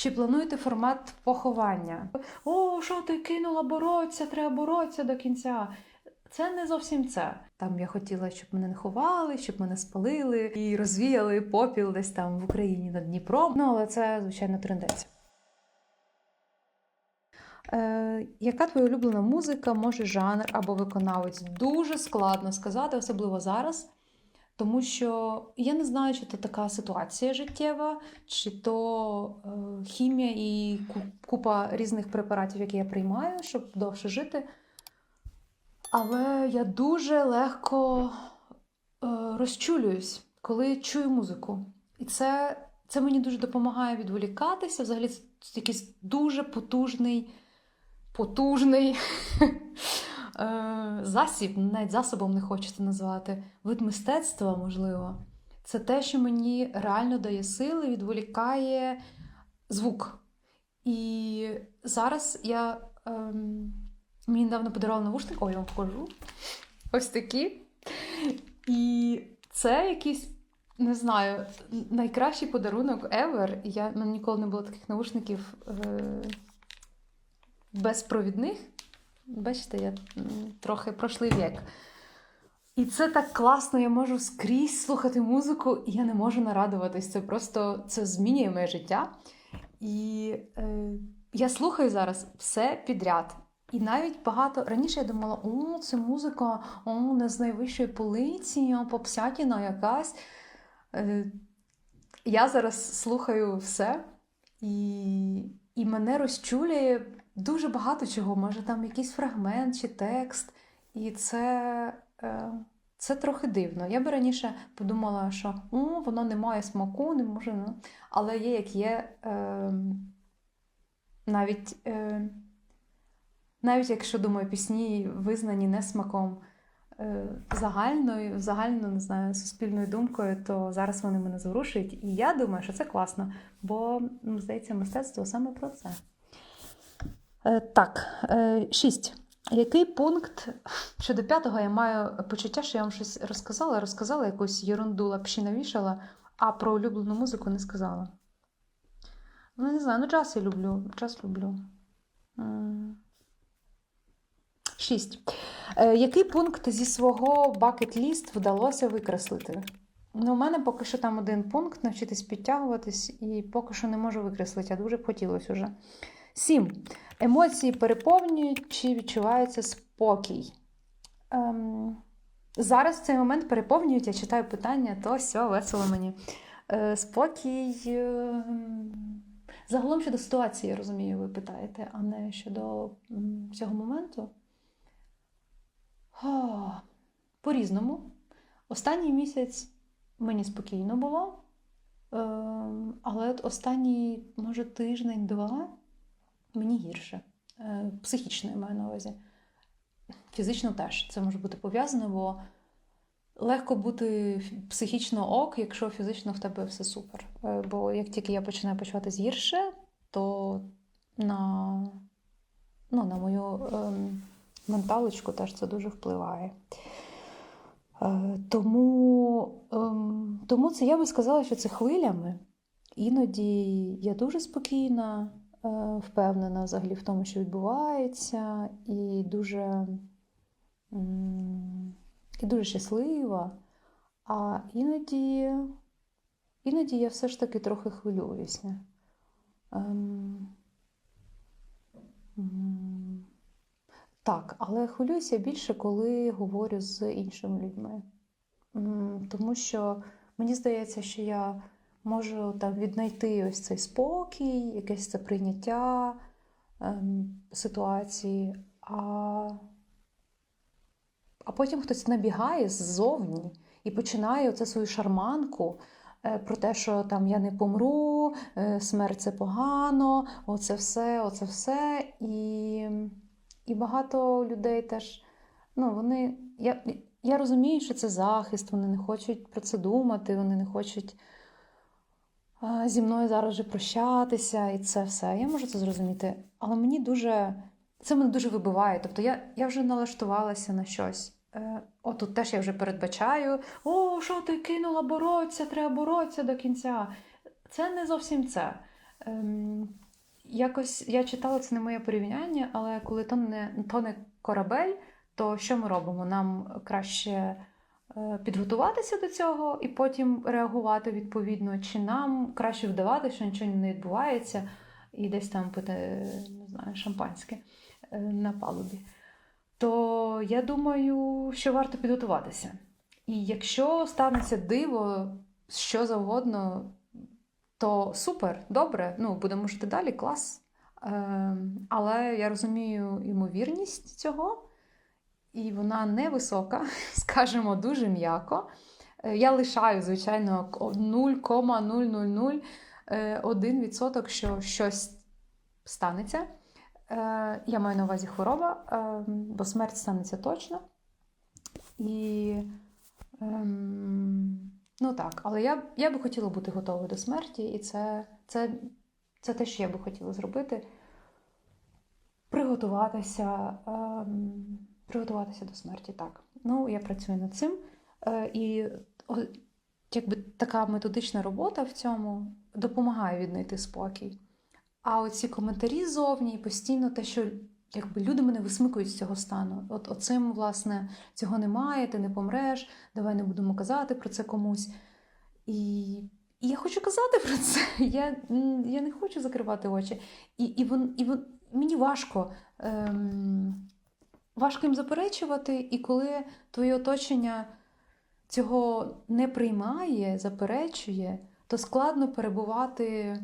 Чи плануєте формат поховання? О, що ти кинула боротися, треба боротися до кінця. Це не зовсім це. Там я хотіла, щоб мене не ховали, щоб мене спалили і розвіяли попіл десь там в Україні над Дніпром. Ну, але це, звичайно, трендець. Е, яка твоя улюблена музика, може жанр або виконавець? Дуже складно сказати, особливо зараз. Тому що я не знаю, чи то така ситуація життєва, чи то е, хімія і купа різних препаратів, які я приймаю, щоб довше жити. Але я дуже легко е, розчулююсь, коли чую музику. І це, це мені дуже допомагає відволікатися. Взагалі, це якийсь дуже потужний, потужний засіб, навіть засобом не хочеться назвати, вид мистецтва, можливо. Це те, що мені реально дає сили, відволікає звук. І зараз я. Ем, Мені недавно подарували навушник, ой, я вам покажу. Ось такі. І це якийсь, не знаю, найкращий подарунок ever. Я, мене ніколи не було таких навушників е, безпровідних. Бачите, я трохи прошлий вік. І це так класно, я можу скрізь слухати музику, і я не можу нарадуватись. Це просто це змінює моє життя. І е, я слухаю зараз все підряд. І навіть багато раніше я думала, о, це музика, о, не з найвищої полиці, попсятіна якась. Е, я зараз слухаю все, і, і мене розчулює дуже багато чого. Може, там якийсь фрагмент чи текст. І це, е, це трохи дивно. Я би раніше подумала, що о, воно не має смаку, не може. Ну. Але є, як є, е, навіть. Е, навіть якщо думаю, пісні визнані не смаком загальною, загально не знаю, суспільною думкою, то зараз вони мене зворушують. І я думаю, що це класно, бо здається, мистецтво саме про це. Е, так, е, шість. Який пункт щодо п'ятого я маю почуття, що я вам щось розказала, розказала якусь ерунду лапші навішала, а про улюблену музику не сказала. Ну, не знаю, ну джаз я люблю. Джаз люблю. М. Шість. Е, який пункт зі свого bucket-list вдалося викреслити? Ну, у мене поки що там один пункт навчитись підтягуватись, і поки що не можу викреслити, а дуже б хотілося вже. Сім. Емоції переповнюють чи відчувається спокій? Ем, зараз в цей момент переповнюють, я читаю питання, то все, весело мені. Е, спокій. Е, загалом щодо ситуації, я розумію, ви питаєте, а не щодо цього моменту. По-різному. Останній місяць мені спокійно було, ем, але от останній, може, тиждень-два мені гірше. Е, Психічно я маю на увазі. Фізично теж це може бути пов'язано, бо легко бути психічно ок, якщо фізично в тебе все супер. Е, Бо як тільки я починаю почуватись гірше, то на, ну, на мою ем, менталочку теж це дуже впливає. Е, Тому, ем, тому це я би сказала, що це хвилями. Іноді я дуже спокійна, впевнена взагалі в тому, що відбувається, і дуже, і дуже щаслива. А іноді, іноді я все ж таки трохи хвилююся. Ем, так, але хвилююся більше, коли говорю з іншими людьми. Тому що мені здається, що я можу там віднайти ось цей спокій, якесь це прийняття ем, ситуації, а, а потім хтось набігає ззовні і починає оце свою шарманку. е, Про те, що там я не помру, е, смерть це погано, оце все, оце все. І, і багато людей теж, ну, вони. Я, я розумію, що це захист, вони не хочуть про це думати, вони не хочуть зі мною зараз же прощатися, і це все. Я можу це зрозуміти. Але мені дуже. Це мене дуже вибиває. Тобто я, я вже налаштувалася на щось. Е, О, теж я вже передбачаю: о, що ти кинула боротися, треба боротися до кінця. Це не зовсім це. Ем, якось я читала це не моє порівняння, але коли тоне, тоне корабель, то що ми робимо? Нам краще підготуватися до цього і потім реагувати відповідно, чи нам краще вдавати, що нічого не відбувається, і десь там пити не знаю, шампанське е, на палубі. То я думаю, що варто підготуватися. І якщо станеться диво, що завгодно, то супер, добре, ну будемо жити далі, клас. Е, але я розумію ймовірність цього, і вона невисока, скажімо, дуже м'яко. Е, Я лишаю, звичайно, 0,00001%, що щось станеться. Е, Я маю на увазі хвороба, е, бо смерть станеться точно. І ем, ну так, але я, я би хотіла бути готовою до смерті, і це, це, це те, що я би хотіла зробити. Приготуватися, ем, приготуватися до смерті, так. Ну, я працюю над цим. Е, і якби така методична робота в цьому допомагає віднайти спокій. А оці коментарі зовні постійно те, що якби люди мене висмикують з цього стану. От оцим, власне, цього немає, ти не помреш, давай не будемо казати про це комусь. І, і я хочу казати про це. Я, я не хочу закривати очі. І, і, вон, і вон, мені важко. Ем, важко їм заперечувати, і коли твоє оточення цього не приймає, заперечує, то складно перебувати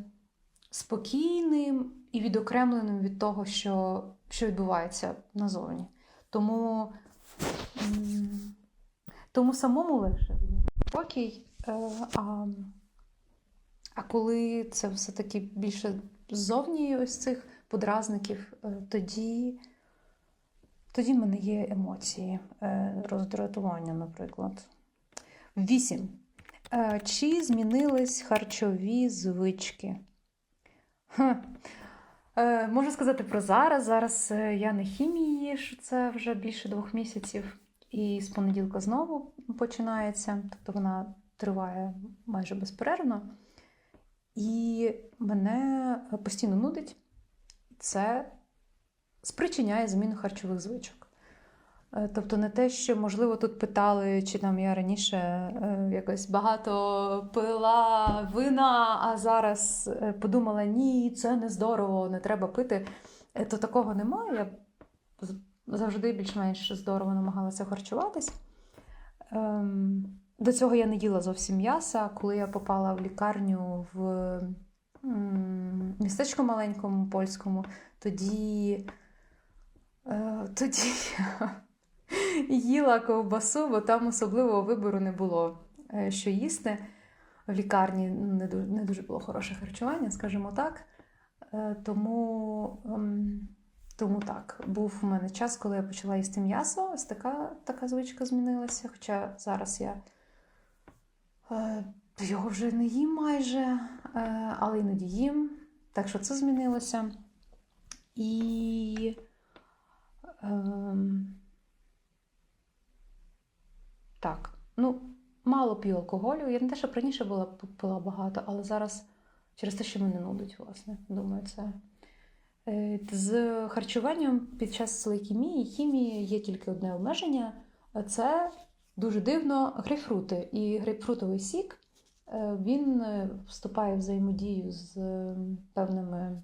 спокійним і відокремленим від того, що, що відбувається назовні. Тому, тому самому легше спокій. е, А, а коли це все-таки більше ззовні ось цих подразників, е, тоді, тоді в мене є емоції, е, роздратування, наприклад. Вісім. Е, Чи змінились харчові звички? Ха. Е, Можу сказати про зараз. Зараз я на хімії, що це вже більше двох місяців, і з понеділка знову починається, тобто вона триває майже безперервно. І мене постійно нудить. Це спричиняє зміну харчових звичок. Е, Тобто не те, що, можливо, тут питали, чи там я раніше е, якось багато пила вина, а зараз е, подумала, ні, це не здорово, не треба пити. То такого немає. Я завжди більш-менш здорово намагалася харчуватись. Ем, До цього я не їла зовсім м'яса. Коли я попала в лікарню в містечку маленькому польському, тоді, тоді я їла ковбасу, бо там особливого вибору не було, е, що їсти. В лікарні не дуже, не дуже було хороше харчування, скажімо так. Е, Тому, ем, тому так, був у мене час, коли я почала їсти м'ясо. Ось така, така звичка змінилася. Хоча зараз я е, його вже не їм майже, е, але іноді їм. Так що це змінилося. І. Ем, так, ну, мало п'ю алкоголю. Я не те, що раніше була пила багато, але зараз через те, що мене нудить, власне. Думаю, це. Е, З харчуванням під час лейкемії, хімії є тільки одне обмеження. Це дуже дивно грейпфрути. І грейпфрутовий сік е, він е, вступає в взаємодію з е, певними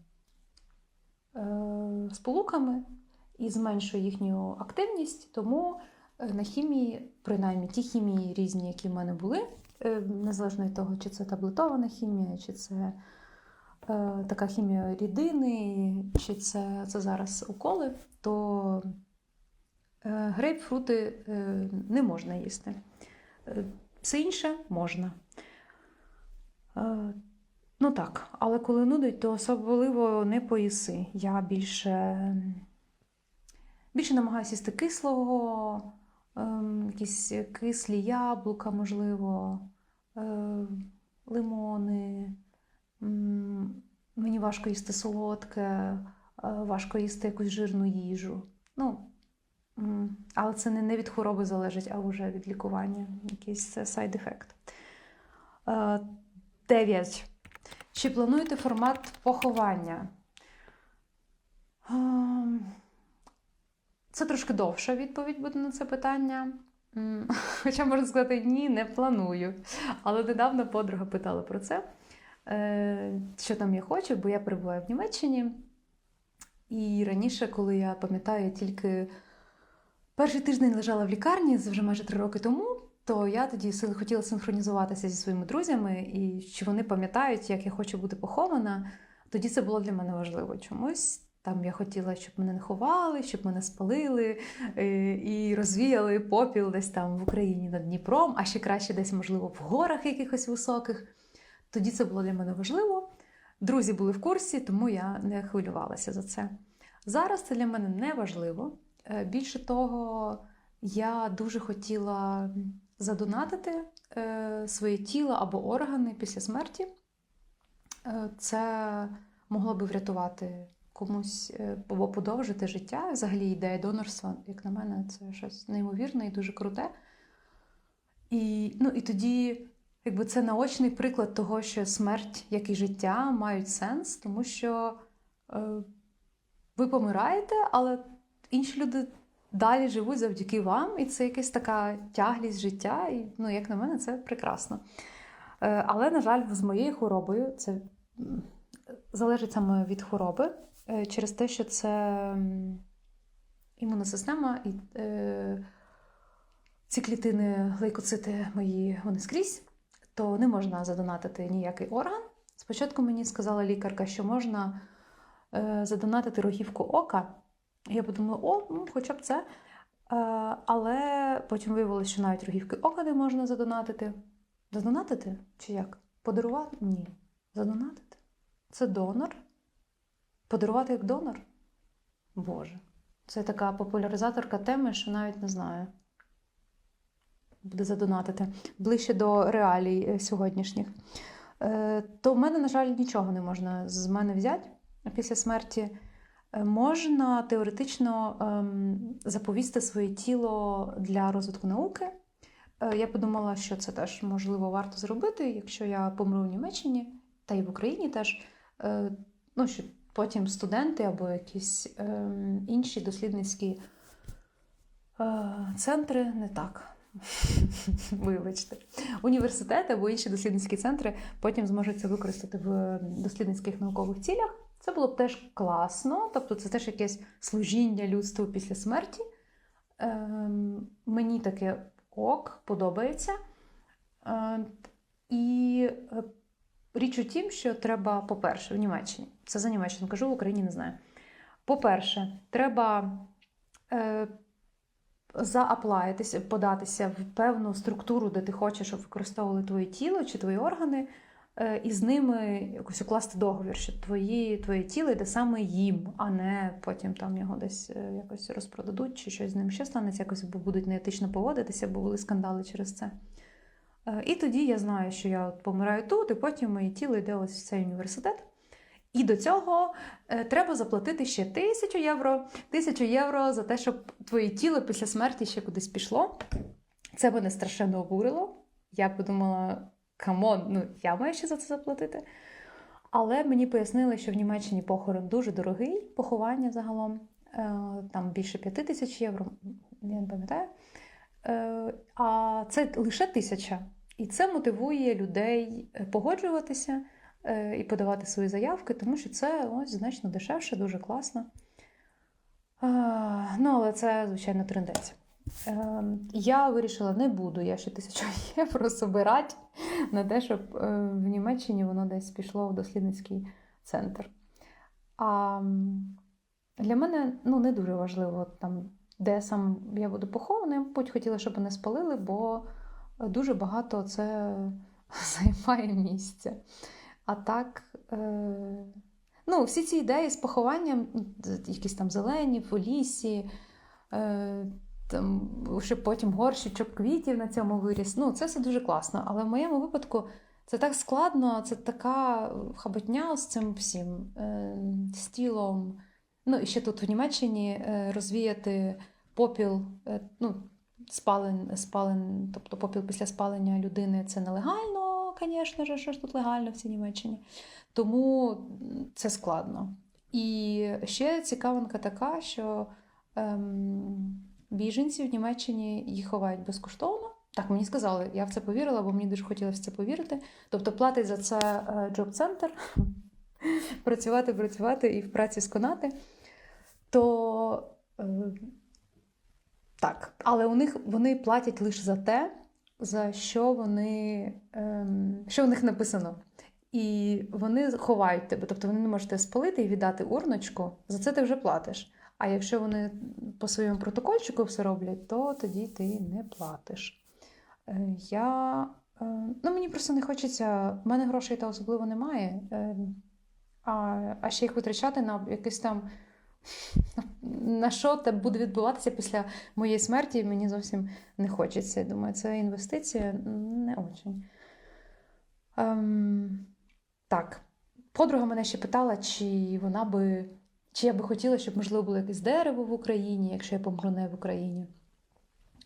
сполуками і зменшує їхню активність. Тому е, на хімії, принаймні ті хімії різні, які в мене були, е, незалежно від того, чи це таблетована хімія, чи це е, така хімія рідини, чи це, це зараз уколи, то грейпфрути не можна їсти. Все інше можна. Ну так, але коли нудить, то особливо не поїси. Я більше, більше намагаюся їсти кислого, ем, якісь кислі яблука, можливо, е, лимони. М, Мені важко їсти солодке, е, важко їсти якусь жирну їжу. Ну, м, але це не, від хвороби залежить, а вже від лікування. Якийсь сайд-ефект. Дев'ять. Чи плануєте формат поховання? Ем, Це трошки довша відповідь буде на це питання. Хоча можна сказати, ні, не планую. Але недавно подруга питала про це, е, що там я хочу, бо я перебуваю в Німеччині. І раніше, коли я пам'ятаю, я тільки перший тиждень лежала в лікарні, це вже майже три роки тому, то я тоді хотіла синхронізуватися зі своїми друзями, і що вони пам'ятають, як я хочу бути похована. Тоді це було для мене важливо чомусь. Там я хотіла, щоб мене не ховали, щоб мене спалили е, і розвіяли попіл десь там в Україні над Дніпром, а ще краще десь, можливо, в горах якихось високих. Тоді це було для мене важливо. Друзі були в курсі, тому я не хвилювалася за це. Зараз це для мене не важливо. Е, Більше того, я дуже хотіла задонатити е, своє тіло або органи після смерті. Це могло би врятувати комусь е, подовжити життя. Взагалі ідея донорства, як на мене, це щось неймовірне і дуже круте. І, ну, і тоді, якби це наочний приклад того, що смерть, як і життя, мають сенс, тому що е, ви помираєте, але інші люди далі живуть завдяки вам, і це якась така тяглість життя. І, ну, як на мене, це прекрасно. Е, але, на жаль, з моєю хворобою це залежить саме від хвороби, е, через те, що це імунна система і е, ці клітини, лейкоцити мої вони скрізь, то не можна задонатити ніякий орган. Спочатку мені сказала лікарка, що можна е, задонатити рогівку ока. Я подумала, о, ну, хоча б це. Е, але потім виявилося, що навіть рогівки ока не можна задонатити. Задонатити? Чи як? Подарувати? Ні. Задонатити? Це донор. Подарувати як донор? Боже. Це така популяризаторка теми, що навіть не знаю. Буде задонатити ближче до реалій е, сьогоднішніх. Е, То в мене, на жаль, нічого не можна з мене взяти після смерті. Е, Можна теоретично ем, заповісти своє тіло для розвитку науки. Я подумала, що це теж можливо варто зробити, якщо я помру в Німеччині та й в Україні теж. Е, Ну, що потім студенти або якісь ем, інші дослідницькі е, центри не так. Вибачте, університети або інші дослідницькі центри потім зможуть це використати в дослідницьких наукових цілях. Це було б теж класно, тобто це теж якесь служіння людству після смерті. Ем, мені таке ок, подобається. Е, і е, річ у тім, що треба, по-перше, в Німеччині, це за Німеччину кажу, в Україні не знаю. По-перше, треба е, зааплаїтися, податися в певну структуру, де ти хочеш, щоб використовували твоє тіло чи твої органи, е, і з ними якось укласти договір, що твої, твоє тіло йде саме їм, а не потім там його десь е, якось розпродадуть, чи щось з ним ще станеться, якось будуть неетично поводитися, бо були скандали через це. Е, І тоді я знаю, що я от помираю тут, і потім моє тіло йде ось в цей університет. І до цього е, треба заплатити ще тисячу євро. Тисячу євро за те, щоб твоє тіло після смерті ще кудись пішло. Це мене страшенно обурило. Я подумала, камон, ну я маю ще за це заплатити. Але мені пояснили, що в Німеччині похорон дуже дорогий, поховання загалом, е, там більше п'яти тисяч євро, я не пам'ятаю. Е, А це лише тисяча. І це мотивує людей е, погоджуватися е, і подавати свої заявки, тому що це ось значно дешевше, дуже класно. Ну, але це, звичайно, трендець. Е, Я вирішила, не буду я ще тисячу євро собирати на те, щоб в Німеччині воно десь пішло в дослідницький центр. А для мене ну, не дуже важливо, там, де сам я буду похована. Я, мабуть, хотіла, щоб мене спалили, бо дуже багато це займає місця. А так, е, ну, всі ці ідеї з похованням, якісь там зелені, в лісі, е, там, щоб потім горщичок квітів на цьому виріс. Ну, це все дуже класно. Але в моєму випадку це так складно, це така хаботня з цим всім е, з тілом. Ну, і ще тут в Німеччині е, розвіяти попіл, е, ну, спален, спален, тобто попіл після спалення людини це нелегально, звісно що ж тут легально в цій Німеччині. Тому це складно. І ще цікавинка така, що ем, біженці в Німеччині їх ховають безкоштовно. Так, мені сказали, я в це повірила, бо мені дуже хотілося в це повірити. Тобто платить за це е, джоб-центр, працювати, працювати і в праці сконати. То е, так, але у них вони платять лише за те, за що вони ем, що в них написано. І вони ховають тебе. Тобто вони не можуть спалити і віддати урночку, за це ти вже платиш. А якщо вони по своєму протокольчику все роблять, то тоді ти не платиш. Е, Я, е, ну Мені просто не хочеться, в мене грошей та особливо немає. е, А, а ще їх витрачати на якийсь там. На що це буде відбуватися після моєї смерті, мені зовсім не хочеться. Я думаю, це інвестиція не очень. Ем, так, подруга мене ще питала, чи вона би, чи я би хотіла, щоб, можливо, було якесь дерево в Україні, якщо я помру не в Україні.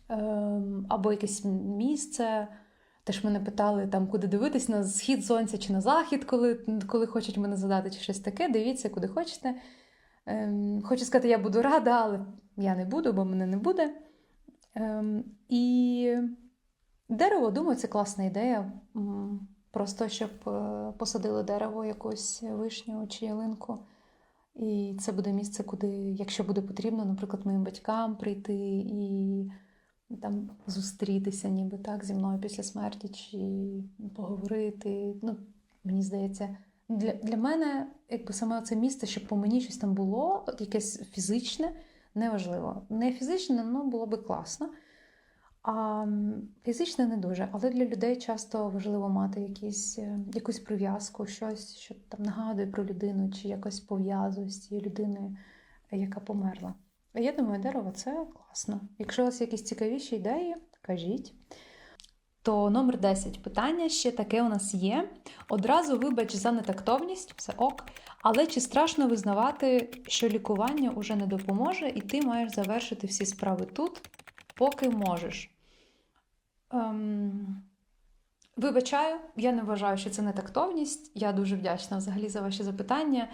Ем, або якесь місце. Теж мене питали, там, куди дивитись, на схід сонця чи на захід, коли, коли хочуть мене задати, чи щось таке. Дивіться, куди хочете. Ем, хочу сказати, я буду рада, але я не буду, бо мене не буде. Ем, і дерево, думаю, це класна ідея. Просто щоб е, посадили дерево, якусь вишню чи ялинку. І це буде місце, куди, якщо буде потрібно, наприклад, моїм батькам прийти і там зустрітися, ніби так, зі мною після смерті, чи поговорити. Ну, мені здається, для, для мене, якби саме це місце, щоб по мені щось там було, якесь фізичне, неважливо. Не фізичне, ну було би класно. А фізичне не дуже. Але для людей часто важливо мати якісь, е, якусь прив'язку, щось, що там нагадує про людину, чи якось пов'язує з цією людиною, яка померла. Я думаю, дерево це класно. Якщо у вас якісь цікавіші ідеї, кажіть. То номер 10 питання ще таке у нас є. Одразу вибач за нетактовність, все ок. Але чи страшно визнавати, що лікування уже не допоможе, і ти маєш завершити всі справи тут, поки можеш? Ем... Вибачаю, я не вважаю, що це не тактовність. Я дуже вдячна взагалі за ваші запитання.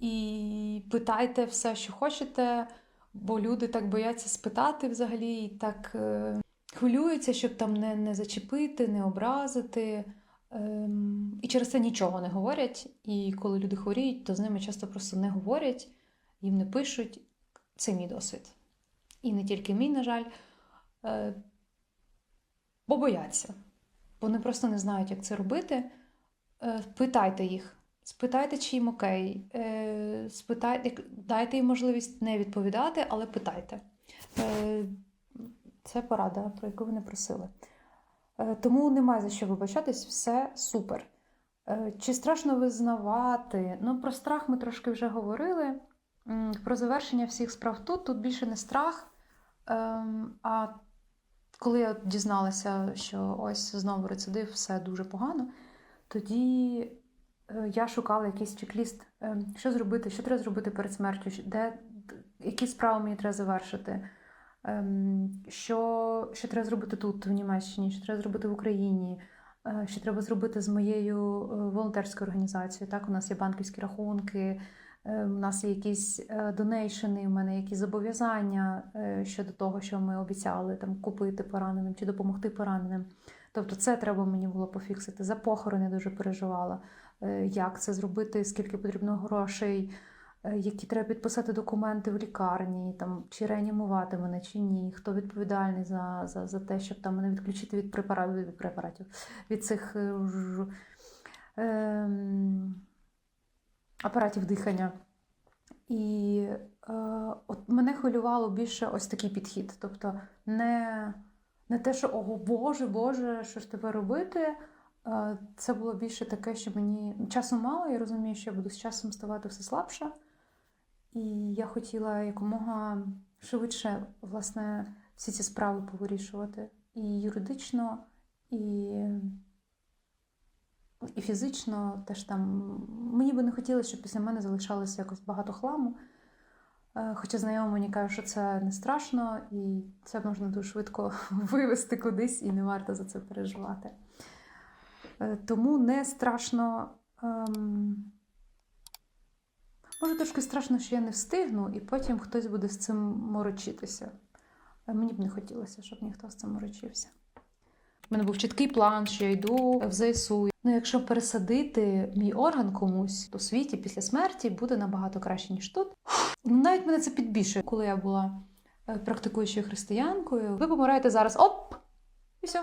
І питайте все, що хочете, бо люди так бояться спитати взагалі, і так е, хвилюються, щоб там не, не зачепити, не образити. Ем, і через це нічого не говорять. І коли люди хворіють, то з ними часто просто не говорять, їм не пишуть. Це мій досвід. І не тільки мій, на жаль, е, бо бояться. Вони просто не знають, як це робити. Е, Питайте їх, спитайте, чи їм окей. Е, Спитайте, дайте їм можливість не відповідати, але питайте. Це порада, про яку ви не просили. Е, Тому немає за що вибачатись, все супер. Е, Чи страшно визнавати? Ну, про страх ми трошки вже говорили. Про завершення всіх справ тут. Тут більше не страх. ем, А коли я дізналася, що ось знову рецидив, все дуже погано, тоді е, я шукала якийсь чек-ліст, е, що зробити, що треба зробити перед смертю, де, які справи мені треба завершити, ем, що, що треба зробити тут, в Німеччині, що треба зробити в Україні, е, що треба зробити з моєю е, волонтерською організацією. Так, у нас є банківські рахунки, е, у нас є якісь донейшени, у мене якісь зобов'язання щодо того, що ми обіцяли там купити пораненим чи допомогти пораненим. Тобто, це треба мені було пофіксити. За похорони дуже переживала, як це зробити, скільки потрібно грошей, які треба підписати документи в лікарні, там, чи реанімувати мене, чи ні, хто відповідальний за, за, за те, щоб там мене відключити від препаратів, від препаратів, від цих е, ем, апаратів дихання. І е, от мене хвилювало більше ось такий підхід. Тобто не, не те, що ого, Боже, Боже, що ж тебе робити. Е, це було більше таке, що мені часу мало, я розумію, що я буду з часом ставати все слабша. І я хотіла якомога швидше власне, всі ці справи повирішувати. І юридично, і, і фізично теж там. Мені би не хотілося, щоб після мене залишалося якось багато хламу. Е, Хоча знайомі мені кажуть, що це не страшно, і це можна дуже швидко вивести кудись, і не варто за це переживати. Е, Тому не страшно. Ем... Може, трошки страшно, що я не встигну, і потім хтось буде з цим морочитися. Е, Мені б не хотілося, щоб ніхто з цим морочився. У мене був чіткий план, що я йду в ЗСУ. Ну, якщо пересадити мій орган комусь, то у світі після смерті буде набагато краще, ніж тут. Ну, навіть мене це підбільшує, коли я була е, практикуючою християнкою. Ви помираєте зараз, оп! І все.